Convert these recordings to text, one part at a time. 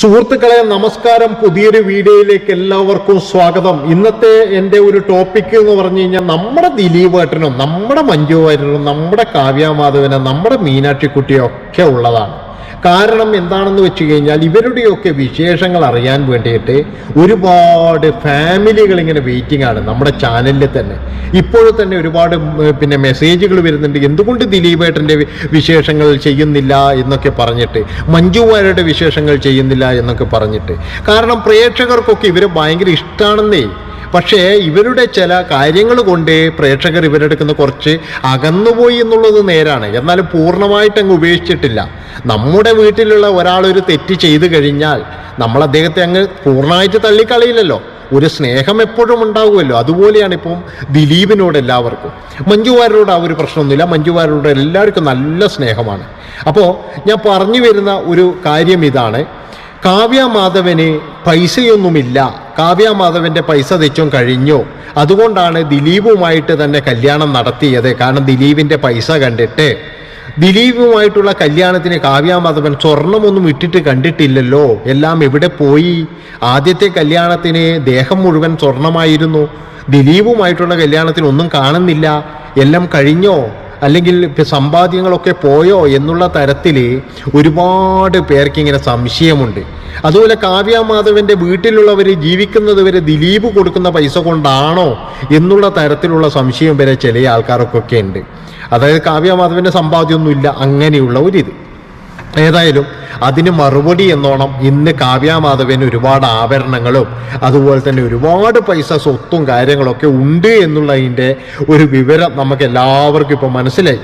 സുഹൃത്തുക്കളെ നമസ്കാരം. പുതിയൊരു വീഡിയോയിലേക്ക് എല്ലാവർക്കും സ്വാഗതം. ഇന്നത്തെ എന്റെ ഒരു ടോപ്പിക് എന്ന് പറഞ്ഞു കഴിഞ്ഞാൽ നമ്മുടെ ദിലീപ് ഏട്ടനും നമ്മുടെ മഞ്ജു വാര്യനും നമ്മുടെ കാവ്യാമാധവനും നമ്മുടെ മീനാക്ഷിക്കുട്ടിയും ഒക്കെ ഉള്ളതാണ്. കാരണം എന്താണെന്ന് വെച്ച് കഴിഞ്ഞാൽ ഇവരുടെയൊക്കെ വിശേഷങ്ങൾ അറിയാൻ വേണ്ടിയിട്ട് ഒരുപാട് ഫാമിലികൾ ഇങ്ങനെ വെയിറ്റിംഗ് ആണ് നമ്മുടെ ചാനലിൽ തന്നെ. ഇപ്പോഴും തന്നെ ഒരുപാട് പിന്നെ മെസ്സേജുകൾ വരുന്നുണ്ട്. എന്തുകൊണ്ട് ദിലീപേട്ടന്റെ വിശേഷങ്ങൾ ചെയ്യുന്നില്ല എന്നൊക്കെ പറഞ്ഞിട്ട് മഞ്ജു വാര്യരുടെ വിശേഷങ്ങൾ ചെയ്യുന്നില്ല എന്നൊക്കെ പറഞ്ഞിട്ട്. കാരണം പ്രേക്ഷകർക്കൊക്കെ ഇവരെ ഭയങ്കര ഇഷ്ടമാണെന്നേ പക്ഷേ ഇവരുടെ ചില കാര്യങ്ങൾ കൊണ്ട് പ്രേക്ഷകർ ഇവരെടുക്കുന്ന കുറച്ച് അകന്നുപോയി എന്നുള്ളത് നേരാണ്. എന്നാലും പൂർണമായിട്ട് അങ്ങ് ഉപേക്ഷിച്ചിട്ടില്ല. നമ്മുടെ വീട്ടിലുള്ള ഒരാളൊരു തെറ്റ് ചെയ്തു കഴിഞ്ഞാൽ നമ്മൾ അദ്ദേഹത്തെ അങ്ങ് പൂർണമായിട്ട് തള്ളിക്കളയില്ലല്ലോ. ഒരു സ്നേഹം എപ്പോഴും ഉണ്ടാകുമല്ലോ അതുപോലെയാണ് ഇപ്പം ദിലീപിനോട് എല്ലാവർക്കും. മഞ്ജുവാരോട് ആ ഒരു പ്രശ്നമൊന്നുമില്ല. മഞ്ജുവാരോട് എല്ലാവർക്കും നല്ല സ്നേഹമാണ്. അപ്പോൾ ഞാൻ പറഞ്ഞു വരുന്ന ഒരു കാര്യം ഇതാണ്. കാവ്യ മാധവന് പൈസയൊന്നുമില്ല. കാവ്യ മാധവന്റെ പൈസ തെച്ചും കഴിഞ്ഞു. അതുകൊണ്ടാണ് ദിലീപുമായിട്ട് തന്നെ കല്യാണം നടത്തിയത്. കാരണം ദിലീപിന്റെ പൈസ കണ്ടിട്ട്. ദിലീപുമായിട്ടുള്ള കല്യാണത്തിന് കാവ്യ മാധവൻ സ്വർണമൊന്നും ഇട്ടിട്ട് കണ്ടിട്ടില്ലല്ലോ. എല്ലാം എവിടെ പോയി? ആദ്യത്തെ കല്യാണത്തിന് ദേഹം മുഴുവൻ സ്വർണമായിരുന്നു. ദിലീപുമായിട്ടുള്ള കല്യാണത്തിന് ഒന്നും കാണുന്നില്ല. എല്ലാം കഴിഞ്ഞോ? അല്ലെങ്കിൽ സമ്പാദ്യങ്ങളൊക്കെ പോയോ എന്നുള്ള തരത്തിൽ ഒരുപാട് പേർക്ക് ഇങ്ങനെ സംശയമുണ്ട്. അതുപോലെ കാവ്യ മാധവന്റെ വീട്ടിലുള്ളവർ ജീവിക്കുന്നത് വരെ ദിലീപ് കൊടുക്കുന്ന പൈസ കൊണ്ടാണോ എന്നുള്ള തരത്തിലുള്ള സംശയം വരെ ചില ആൾക്കാർക്കൊക്കെ ഉണ്ട്. അതായത് കാവ്യ മാധവന്റെ സമ്പാദ്യമൊന്നുമില്ല അങ്ങനെയുള്ള ഒരിത്. ഏതായാലും അതിന് മറുപടി എന്നോണം ഇന്ന് കാവ്യാമാധവന് ഒരുപാട് ആഭരണങ്ങളും അതുപോലെ തന്നെ ഒരുപാട് പൈസ സ്വത്തും കാര്യങ്ങളൊക്കെ ഉണ്ട് എന്നുള്ളതിന്റെ ഒരു വിവരം നമുക്ക് എല്ലാവർക്കും ഇപ്പോൾ മനസ്സിലായി.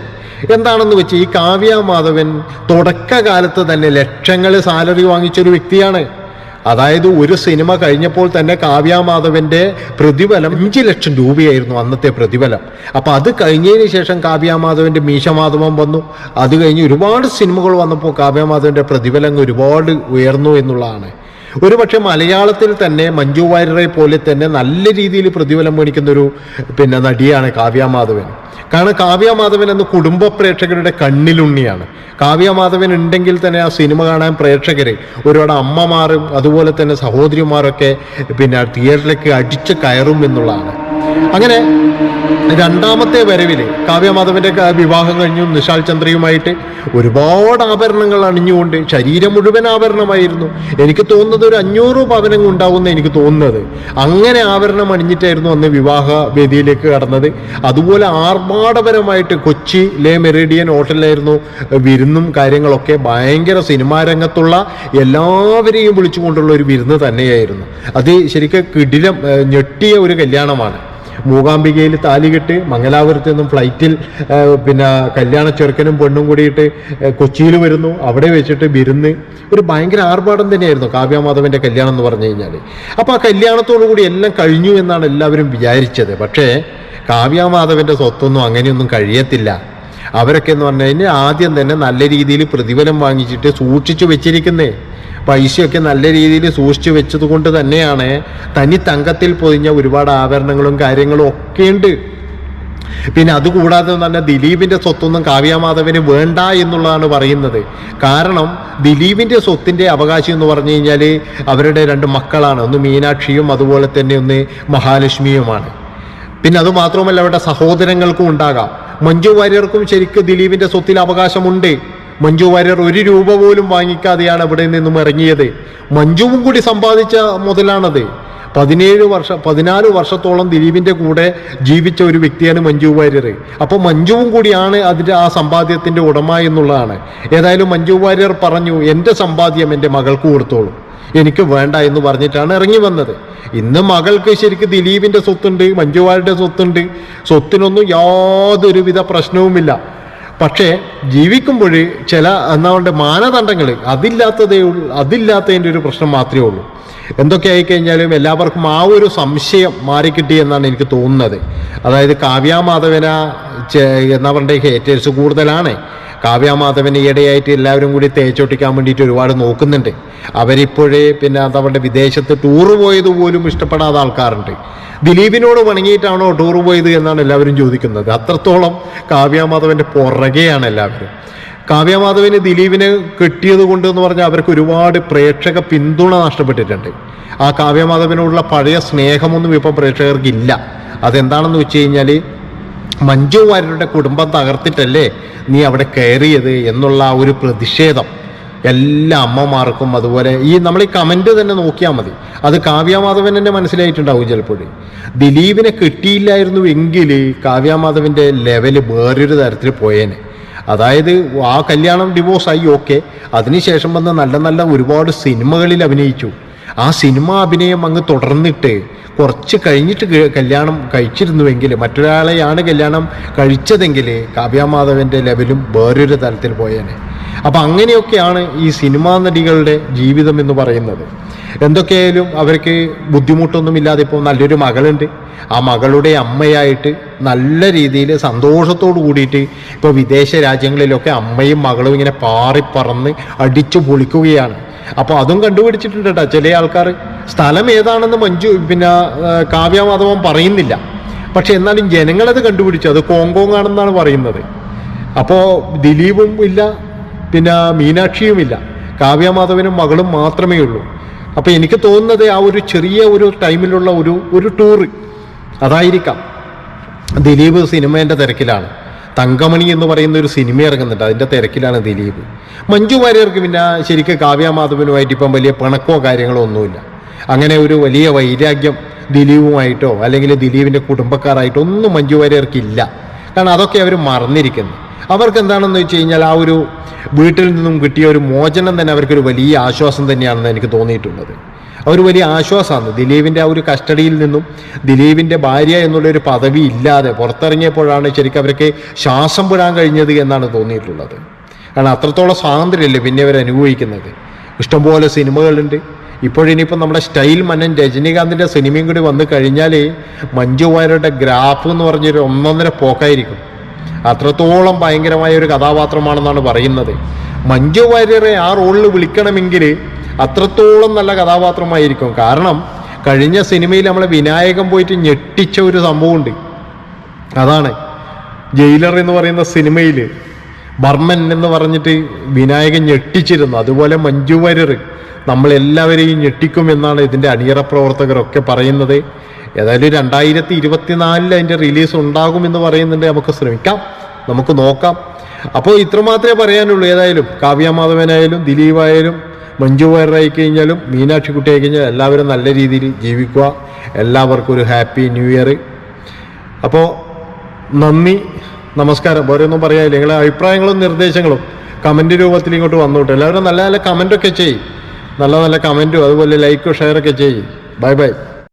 എന്താണെന്ന് വെച്ച് ഈ കാവ്യാമാധവൻ തുടക്കകാലത്ത് തന്നെ ലക്ഷങ്ങൾ സാലറി വാങ്ങിച്ചൊരു വ്യക്തിയാണ്. അതായത് ഒരു സിനിമ കഴിഞ്ഞപ്പോൾ തന്നെ കാവ്യാമാധവന്റെ പ്രതിഫലം അഞ്ച് ലക്ഷം രൂപയായിരുന്നു അന്നത്തെ പ്രതിഫലം. അപ്പൊ അത് കഴിഞ്ഞതിന് ശേഷം കാവ്യാമാധവന്റെ മീശമാധവം വന്നു. അത് കഴിഞ്ഞ് ഒരുപാട് സിനിമകൾ വന്നപ്പോൾ കാവ്യാമാധവന്റെ പ്രതിഫലം ഒരുപാട് ഉയർന്നു എന്നുള്ളതാണ്. ഒരുപക്ഷെ മലയാളത്തിൽ തന്നെ മഞ്ജു വാര്യരെ പോലെ തന്നെ നല്ല രീതിയിൽ പ്രതിഫലം മേടിക്കുന്ന ഒരു പിന്നെ നടിയാണ് കാവ്യ മാധവൻ. കാരണം കാവ്യ മാധവൻ എന്ന കുടുംബ പ്രേക്ഷകരുടെ കണ്ണിലുണ്ണിയാണ്. കാവ്യ മാധവൻ ഉണ്ടെങ്കിൽ തന്നെ ആ സിനിമ കാണാൻ പ്രേക്ഷകരെ ഒരുപാട് അമ്മമാരും അതുപോലെ തന്നെ സഹോദരിമാരൊക്കെ പിന്നെ തിയേറ്ററിലേക്ക് അടിച്ച് കയറും എന്നുള്ളതാണ്. അങ്ങനെ രണ്ടാമത്തെ വരവിൽ കാവ്യമാധവന്റെ വിവാഹം കഴിഞ്ഞു നിശാൽ ചന്ദ്രയുമായിട്ട് ഒരുപാട് ആഭരണങ്ങൾ അണിഞ്ഞുകൊണ്ട് ശരീരം മുഴുവൻ ആഭരണമായിരുന്നു. എനിക്ക് തോന്നുന്നത് ഒരു അഞ്ഞൂറ് പവനം ഉണ്ടാവുമെന്ന് എനിക്ക് തോന്നുന്നത്. അങ്ങനെ ആഭരണം അണിഞ്ഞിട്ടായിരുന്നു അന്ന് വിവാഹ വേദിയിലേക്ക് കടന്നത്. അതുപോലെ ആർഭാടപരമായിട്ട് കൊച്ചി ലെ മെറിഡിയൻ ഹോട്ടലിലായിരുന്നു വിരുന്നും കാര്യങ്ങളൊക്കെ ഭയങ്കര സിനിമാ രംഗത്തുള്ള എല്ലാവരെയും വിളിച്ചുകൊണ്ടുള്ള ഒരു വിരുന്ന് തന്നെയായിരുന്നു. അത് ശരിക്കും കിടിലം ഞെട്ടിയ ഒരു കല്യാണമാണ്. മൂകാംബികയിൽ താലികെട്ട് മംഗലാപുരത്ത് നിന്നും ഫ്ലൈറ്റിൽ പിന്നെ കല്യാണ ചെറുക്കനും പെണ്ണും കൂടിയിട്ട് കൊച്ചിയിൽ വരുന്നു. അവിടെ വെച്ചിട്ട് വിരുന്ന്. ഒരു ഭയങ്കര ആർഭാടം തന്നെയായിരുന്നു കാവ്യമാധവന്റെ കല്യാണം എന്ന് പറഞ്ഞു കഴിഞ്ഞാൽ അപ്പോൾ ആ കല്യാണത്തോടു കൂടി എല്ലാം കഴിഞ്ഞു എന്നാണ് എല്ലാവരും വിചാരിച്ചത്. പക്ഷേ കാവ്യമാധവന്റെ സ്വത്തൊന്നും അങ്ങനെയൊന്നും കഴിയത്തില്ല. അവരൊക്കെ എന്ന് പറഞ്ഞു കഴിഞ്ഞാൽ ആദ്യം തന്നെ നല്ല രീതിയിൽ പ്രതിഫലം വാങ്ങിച്ചിട്ട് സൂക്ഷിച്ചു വെച്ചിരിക്കുന്നേ. പൈസയൊക്കെ നല്ല രീതിയിൽ സൂക്ഷിച്ചു വെച്ചത് കൊണ്ട് തന്നെയാണ് തനി തങ്കത്തിൽ പൊതിഞ്ഞ ഒരുപാട് ആഭരണങ്ങളും കാര്യങ്ങളും ഒക്കെ ഉണ്ട്. പിന്നെ അതുകൂടാതെ തന്നെ ദിലീപിന്റെ സ്വത്തൊന്നും കാവ്യമാധവന് വേണ്ട എന്നുള്ളതാണ് പറയുന്നത്. കാരണം ദിലീപിന്റെ സ്വത്തിന്റെ അവകാശം എന്ന് പറഞ്ഞു കഴിഞ്ഞാൽ അവരുടെ രണ്ട് മക്കളാണ്. ഒന്ന് മീനാക്ഷിയും അതുപോലെ തന്നെ ഒന്ന് മഹാലക്ഷ്മിയുമാണ്. പിന്നെ അത് മാത്രമല്ല അവരുടെ സഹോദരങ്ങൾക്കും ഉണ്ടാകാം. മഞ്ജു വാര്യർക്കും ശരിക്കും ദിലീപിന്റെ സ്വത്തിൽ അവകാശമുണ്ട്. മഞ്ജു വാര്യർ ഒരു രൂപ പോലും വാങ്ങിക്കാതെയാണ് ഇവിടെ നിന്നും ഇറങ്ങിയത്. മഞ്ജുവും കൂടി സമ്പാദിച്ച മുതലാണത്. പതിനേഴ് വർഷം പതിനാല് വർഷത്തോളം ദിലീപിന്റെ കൂടെ ജീവിച്ച ഒരു വ്യക്തിയാണ് മഞ്ജു വാര്യർ. അപ്പോൾ മഞ്ജുവും കൂടിയാണ് അതിന്റെ ആ സമ്പാദ്യത്തിന്റെ ഉടമ എന്നുള്ളതാണ്. ഏതായാലും മഞ്ജു വാര്യർ പറഞ്ഞു എന്റെ സമ്പാദ്യം എന്റെ മകൾക്ക് കൊടുത്തോളൂ. എനിക്ക് വേണ്ട എന്ന് പറഞ്ഞിട്ടാണ് ഇറങ്ങി വന്നത്. ഇന്ന് മകൾക്ക് ശരിക്കും ദിലീപിന്റെ സ്വത്തുണ്ട് മഞ്ജുവാരുടെ സ്വത്തുണ്ട്. സ്വത്തിനൊന്നും യാതൊരുവിധ പ്രശ്നവുമില്ല. പക്ഷേ ജീവിക്കുമ്പോൾ ചില എന്നാണ്ട് മാനദണ്ഡങ്ങൾ അതില്ലാത്തതേ ഉള്ളൂ അതില്ലാത്തതിന്റെ ഒരു പ്രശ്നം മാത്രമേ ഉള്ളൂ. എന്തൊക്കെ ആയിക്കഴിഞ്ഞാലും എല്ലാവർക്കും ആ ഒരു സംശയം മാറിക്കിട്ടി എന്നാണ് എനിക്ക് തോന്നുന്നത്. അതായത് കാവ്യാമാധവന എന്നവരുടെ ഹേറ്റേഴ്സ് കൂടുതലാണ്. കാവ്യാമാധവന് ഈയിടെയായിട്ട് എല്ലാവരും കൂടി തേച്ചൊട്ടിക്കാൻ വേണ്ടിയിട്ട് ഒരുപാട് നോക്കുന്നുണ്ട്. അവരിപ്പോഴേ പിന്നെ അതവരുടെ വിദേശത്ത് ടൂറ് പോയത് പോലും ഇഷ്ടപ്പെടാത്ത ആൾക്കാരുണ്ട്. ദിലീപിനോട് വണങ്ങിയിട്ടാണോ ടൂർ പോയത് എന്നാണ് എല്ലാവരും ചോദിക്കുന്നത്. അത്രത്തോളം കാവ്യമാധവന്റെ പുറകെയാണ് എല്ലാവരും. കാവ്യമാധവന് ദിലീപിനെ കിട്ടിയത് കൊണ്ട് എന്ന് പറഞ്ഞാൽ അവർക്ക് ഒരുപാട് പ്രേക്ഷക പിന്തുണ നഷ്ടപ്പെട്ടിട്ടുണ്ട്. ആ കാവ്യമാധവനോടുള്ള പഴയ സ്നേഹമൊന്നും ഇപ്പം പ്രേക്ഷകർക്കില്ല. അതെന്താണെന്ന് വെച്ച് കഴിഞ്ഞാൽ മഞ്ജു വാര്യരുടെ കുടുംബം തകർത്തിട്ടല്ലേ നീ അവിടെ കയറിയത് എന്നുള്ള ഒരു പ്രതിഷേധം എല്ലാ അമ്മമാർക്കും അതുപോലെ ഈ നമ്മൾ ഈ കമന്റ് തന്നെ നോക്കിയാൽ മതി. അത് കാവ്യമാധവൻ തന്നെ മനസ്സിലായിട്ടുണ്ടാവും ചിലപ്പോൾ. ദിലീപിനെ കിട്ടിയില്ലായിരുന്നു എങ്കിൽ കാവ്യമാധവന്റെ ലെവൽ വേറൊരു തരത്തിൽ പോയേനെ. അതായത് ആ കല്യാണം ഡിവോഴ്സായി ഓക്കെ അതിനുശേഷം വന്ന് നല്ല നല്ല ഒരുപാട് സിനിമകളിൽ അഭിനയിച്ചു. ആ സിനിമ അഭിനയം അങ്ങ് തുടർന്നിട്ട് കുറച്ച് കഴിഞ്ഞിട്ട് കല്യാണം കഴിച്ചിരുന്നുവെങ്കിൽ മറ്റൊരാളെയാണ് കല്യാണം കഴിച്ചതെങ്കിൽ കാവ്യാമാധവന്റെ ലെവലും വേറൊരു തലത്തിൽ പോയേനെ. അപ്പം അങ്ങനെയൊക്കെയാണ് ഈ സിനിമാ നടികളുടെ ജീവിതം എന്ന് പറയുന്നത്. എന്തൊക്കെയായാലും അവർക്ക് ബുദ്ധിമുട്ടൊന്നും ഇല്ലാതെ ഇപ്പോൾ നല്ലൊരു മകളുണ്ട്. ആ മകളുടെ അമ്മയായിട്ട് നല്ല രീതിയിൽ സന്തോഷത്തോടു കൂടിയിട്ട് ഇപ്പോൾ വിദേശ രാജ്യങ്ങളിലൊക്കെ അമ്മയും മകളും ഇങ്ങനെ പാറിപ്പറന്ന് അടിച്ചു പൊളിക്കുകയാണ്. അപ്പോൾ അതും കണ്ടുപിടിച്ചിട്ടുണ്ട് കേട്ടോ ചില ആൾക്കാർ സ്ഥലം ഏതാണെന്ന് മഞ്ജു പിന്നെ കാവ്യമാധവം പറയുന്നില്ല. പക്ഷെ എന്നാലും ജനങ്ങളത് കണ്ടുപിടിച്ചു. അത് കോങ്കോങ് ആണെന്നാണ് പറയുന്നത്. അപ്പോൾ ദിലീപും ഇല്ല പിന്നെ മീനാക്ഷിയും ഇല്ല. കാവ്യമാധവനും മകളും മാത്രമേ ഉള്ളൂ. അപ്പോൾ എനിക്ക് തോന്നുന്നത് ആ ഒരു ചെറിയ ഒരു ടൈമിലുള്ള ഒരു ഒരു ടൂറ് അതായിരിക്കാം ദിലീപ് സിനിമേന്റെ തിരക്കിലാണ്. തങ്കമണി എന്ന് പറയുന്ന ഒരു സിനിമ ഇറങ്ങുന്നുണ്ട്. അതിന്റെ തിരക്കിലാണ് ദിലീപ്. മഞ്ജു വാര്യർക്ക് പിന്നെ ശരിക്കും കാവ്യ മാധവനുമായിട്ട് ഇപ്പം വലിയ പിണക്കോ കാര്യങ്ങളോ ഒന്നുമില്ല. അങ്ങനെ ഒരു വലിയ വൈരാഗ്യം ദിലീപുമായിട്ടോ അല്ലെങ്കിൽ ദിലീപിന്റെ കുടുംബക്കാരായിട്ടോ ഒന്നും മഞ്ജു വാര്യർക്കില്ല. കാരണം അതൊക്കെ അവർ മറന്നിരിക്കുന്നു. അവർക്ക് എന്താണെന്ന് വെച്ച് കഴിഞ്ഞാൽ ആ ഒരു വീട്ടിൽ നിന്നും കിട്ടിയ ഒരു മോചനം തന്നെ അവർക്കൊരു വലിയ ആശ്വാസം തന്നെയാണെന്ന് എനിക്ക് തോന്നിയിട്ടുള്ളത്. ഒരു വലിയ ആശ്വാസമാണ്. ദിലീപിന്റെ ആ ഒരു കസ്റ്റഡിയിൽ നിന്നും ദിലീപിന്റെ ഭാര്യ എന്നുള്ളൊരു പദവി ഇല്ലാതെ പുറത്തിറങ്ങിയപ്പോഴാണ് ശരിക്കും അവരൊക്കെ ശ്വാസം വിടാൻ കഴിഞ്ഞത് എന്നാണ് തോന്നിയിട്ടുള്ളത്. കാരണം അത്രത്തോളം സ്വാതന്ത്ര്യമല്ലേ പിന്നെ അവർ അനുഭവിക്കുന്നത്. ഇഷ്ടംപോലെ സിനിമകളുണ്ട്. ഇപ്പോഴിനിയിപ്പം നമ്മുടെ സ്റ്റൈൽ മന്നൻ രജനീകാന്തിന്റെ സിനിമയും കൂടി വന്നു കഴിഞ്ഞാൽ മഞ്ജു വാര്യരുടെ ഗ്രാഫ് എന്ന് പറഞ്ഞൊരു ഒന്നൊന്നര പോക്കായിരിക്കും. അത്രത്തോളം ഭയങ്കരമായ ഒരു കഥാപാത്രമാണെന്നാണ് പറയുന്നത്. മഞ്ജു വാര്യരെ ആ റോളിൽ വിളിക്കണമെങ്കിൽ അത്രത്തോളം നല്ല കഥാപാത്രമായിരിക്കും. കാരണം കഴിഞ്ഞ സിനിമയിൽ നമ്മളെ വിനായകൻ പോയിട്ട് ഞെട്ടിച്ച ഒരു സംഭവമുണ്ട്. അതാണ്. ജയിലർ എന്ന് പറയുന്ന സിനിമയിൽ ബർമൻ എന്ന് പറഞ്ഞിട്ട് വിനായകൻ ഞെട്ടിച്ചിരുന്നു. അതുപോലെ മഞ്ജു വാര്യർ നമ്മളെല്ലാവരെയും ഞെട്ടിക്കും എന്നാണ് ഇതിന്റെ അണിയറ പ്രവർത്തകരൊക്കെ പറയുന്നത്. ഏതായാലും രണ്ടായിരത്തി ഇരുപത്തിനാലിൽ അതിന്റെ റിലീസ് ഉണ്ടാകുമെന്ന് പറയുന്നുണ്ട്. നമുക്ക് ശ്രമിക്കാം. നമുക്ക് നോക്കാം. അപ്പോൾ ഇത്രമാത്രമേ പറയാനുള്ളൂ. ഏതായാലും കാവ്യമാധവനായാലും ദിലീപായാലും മഞ്ജു വയറായി കഴിഞ്ഞാലും മീനാക്ഷി കുട്ടി ആയി കഴിഞ്ഞാൽ എല്ലാവരും നല്ല രീതിയിൽ ജീവിക്കുക. എല്ലാവർക്കും ഒരു ഹാപ്പി ന്യൂ ഇയർ. അപ്പോൾ നന്ദി നമസ്കാരം. ഓരോന്നും പറയാനില്ല. നിങ്ങളുടെ അഭിപ്രായങ്ങളും നിർദ്ദേശങ്ങളും കമന്റ് രൂപത്തിൽ ഇങ്ങോട്ട് വന്നോട്ടെ. എല്ലാവരും നല്ല നല്ല കമന്റൊക്കെ ചെയ്യും. നല്ല നല്ല കമന്റും അതുപോലെ ലൈക്കും ഷെയറൊക്കെ ചെയ്യും. Bye bye